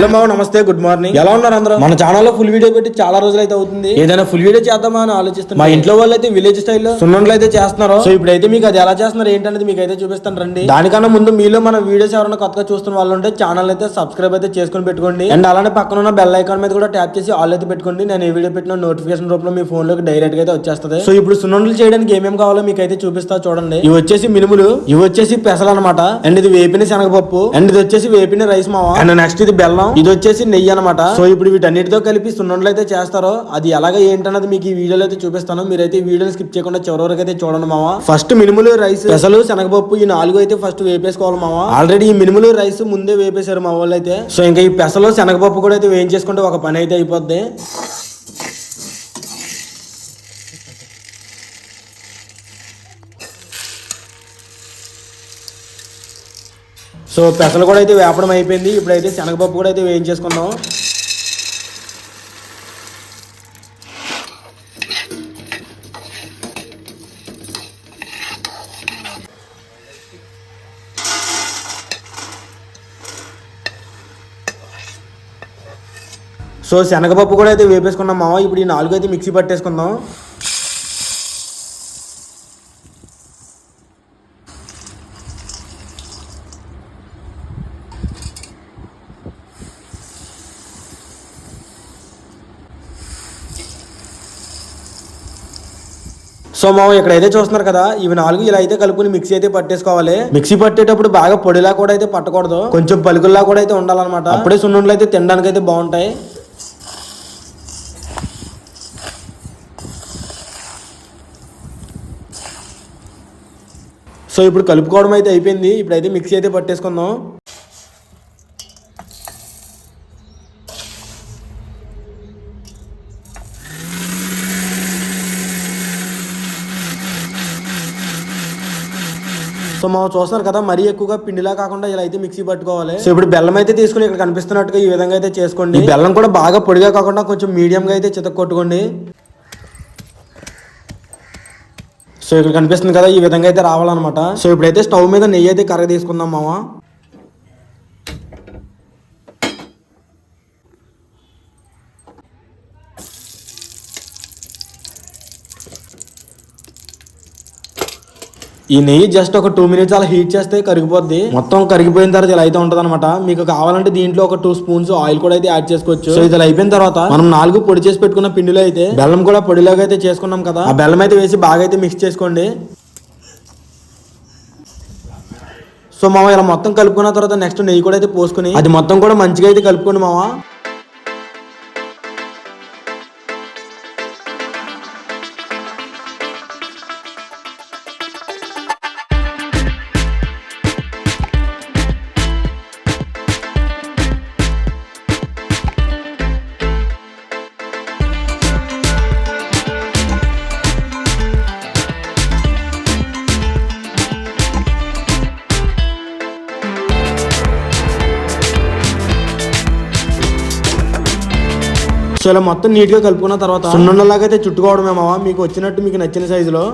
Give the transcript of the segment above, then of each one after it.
Hello మామ నమస్తే good morning ఎలా ఉన్నారు అందరూ? మన ఛానల్లో ఫుల్ వీడియో పెట్టి చాలా రోజులు అయితే అవుతుంది. ఏదైనా ఫుల్ వీడియో చేద్దామా అని ఆలోచిస్తాను మా ఇంట్లో వాళ్ళు అయితే విలేజ్ స్టైల్లో సున్నుండలు అయితే చేస్తున్నారు. సో ఇప్పుడైతే మీకు అది ఎలా చేస్తున్నారు ఏంటనేది మీకు అయితే చూపిస్తాను రండి. దానికన్నా ముందు మీలో మన వీడియోస్ ఎవరైనా కొత్తగా చూస్తున్న వాళ్ళు ఉంటే ఛానల్ అయితే సబ్స్క్రైబ్ అయితే చేసుకుని పెట్టుకోండి. అండ్ అలానే పక్కన ఉన్న బెల్ ఐకాన్ మీద కూడా ట్యాప్ చేసి ఆల్ అయితే పెట్టుకోండి. నేను ఏ వీడియో పెట్టిన నోటిఫికేషన్ రూపంలో మీ ఫోన్లోకి డైరెక్ట్గా అయితే వచ్చేస్తుంది. సో ఇప్పుడు సున్నుండలు చేయడానికి ఏమేమి కావాలో మీకు అయితే చూపిస్తా చూడండి. ఇవి వచ్చేసి మినుములు ఇవి వచ్చేసి పెసలు అనమాట అండ్ ఇది వేపిన శనగపప్పు అండ్ ఇది వచ్చేసి వేపిన రైస్ మావా. అండ్ నెక్స్ట్ ఇది బెల్లం ఇది వచ్చేసి నెయ్యి అనమాట సో ఇప్పుడు వీటన్నిటితో కలిపి సున్నుండలు అయితే చేస్తారో అది ఎలాగ ఏంటన్నది మీకు ఈ వీడియోలో అయితే చూపిస్తాను. మీరైతే ఈ వీడియోని స్కిప్ చేయకుండా చివరి వరకు అయితే చూడండి మావా ఫస్ట్ మినుములు రైస్. పెసలు శనగపప్పు ఈ నాలుగు అయితే ఫస్ట్ వేపేసుకోవాలి మావా ఆల్రెడీ ఈ మినుములు రైస్ ముందే వేపేశారు మా వాళ్ళు అయితే సో ఇంకా ఈ పెసలు శనగపప్పు కూడా అయితే వేయించేసుకుంటే ఒక పని అయితే అయిపోద్ది. సో పెసలు కూడా అయితే వేపడం అయిపోయింది. ఇప్పుడైతే శనగపప్పు కూడా అయితే వేయించేసుకుందాం. సో శనగపప్పు కూడా అయితే వేపేసుకున్నాం మావా. ఇప్పుడు ఈ నాలుగు అయితే మిక్సీ పట్టేసుకుందాం. సో మామ ఇక్కడైతే చూస్తున్నారు కదా ఇవి నాలుగు ఇలా అయితే కలుపుకుని మిక్సీ అయితే పట్టేసుకోవాలి. మిక్సీ పట్టేటప్పుడు బాగా పొడిలా కూడా అయితే పట్టకూడదు. కొంచెం పలుకుల్లా కూడా అయితే ఉండాలన్నమాట. అప్పుడే సున్నుండలు అయితే తినడానికి అయితే బాగుంటాయి. సో ఇప్పుడు కలుపుకోవడం అయితే అయిపోయింది. ఇప్పుడైతే మిక్సీ అయితే పట్టేసుకుందాం. సో మనం చూస్తున్నారు కదా మరీ ఎక్కువగా పిండిలా కాకుండా ఇలా అయితే మిక్సీ పట్టుకోవాలి. సో ఇప్పుడు బెల్లం అయితే తీసుకుని ఇక్కడ కనిపిస్తున్నట్టుగా ఈ విధంగా అయితే చేసుకోండి. బెల్లం కూడా బాగా పొడిగా కాకుండా కొంచెం మీడియం గా అయితే చితక కొట్టుకోండి సో ఇక్కడ కనిపిస్తుంది కదా ఈ విధంగా అయితే రావాలన్నమాట. సో ఇప్పుడైతే స్టవ్ మీద నెయ్యి అయితే కర్ర తీసుకుందాం మామ ఈ నెయ్యి జస్ట్ ఒక టూ మినిట్స్ అలా హీట్ చేస్తే కరిగిపోద్ది. మొత్తం కరిగిపోయిన తర్వాత ఇలా అయితే ఉంటది అనమాట మీకు కావాలంటే దీంట్లో ఒక టూ స్పూన్స్ ఆయిల్ కూడా అయితే యాడ్ చేసుకోవచ్చు. సో ఇది ఇలా అయిపోయిన తర్వాత మనం నాలుగు పొడి చేసి పెట్టుకున్న పిండిలో అయితే బెల్లం కూడా పొడిలాగా అయితే చేసుకున్నాం కదా. ఆ బెల్లం అయితే వేసి బాగా అయితే మిక్స్ చేసుకోండి. సో మామ ఇలా మొత్తం కలుపుకున్న తర్వాత నెక్స్ట్ నెయ్యి కూడా అయితే పోసుకుని అది మొత్తం కూడా మంచిగా అయితే కలుపుకోండి మామ. సో ఇలా మొత్తం నీట్గా కలుపుకున్న తర్వాత సున్నుండలాగా అయితే చుట్టుకోవడమే మావా మీకు వచ్చినట్టు మీకు నచ్చిన సైజులో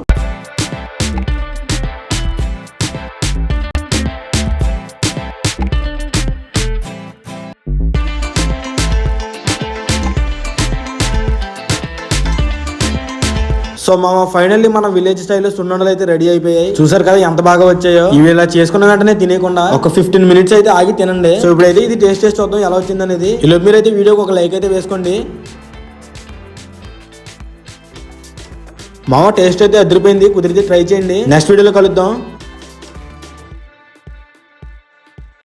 సో మామ ఫైనల్లీ మన విలేజ్ స్టైల్లో సున్నుండలు అయితే రెడీ అయిపోయాయి. చూసారు కదా ఎంత బాగా వచ్చాయో? ఇవి ఇలా చేసుకున్న వెంటనే తినేయకుండా ఒక ఫిఫ్టీన్ మినిట్స్ అయితే ఆగి తినండి. సో ఇప్పుడైతే ఇది టేస్ట్ చేసి చూద్దాం ఎలా వచ్చింది అనేది. ఇలా మీరైతే వీడియోకి ఒక లైక్ అయితే వేసుకోండి. మామ టేస్ట్ అయితే అదిరిపోయింది. కుదిరితే ట్రై చేయండి. నెక్స్ట్ వీడియోలో కలుద్దాం.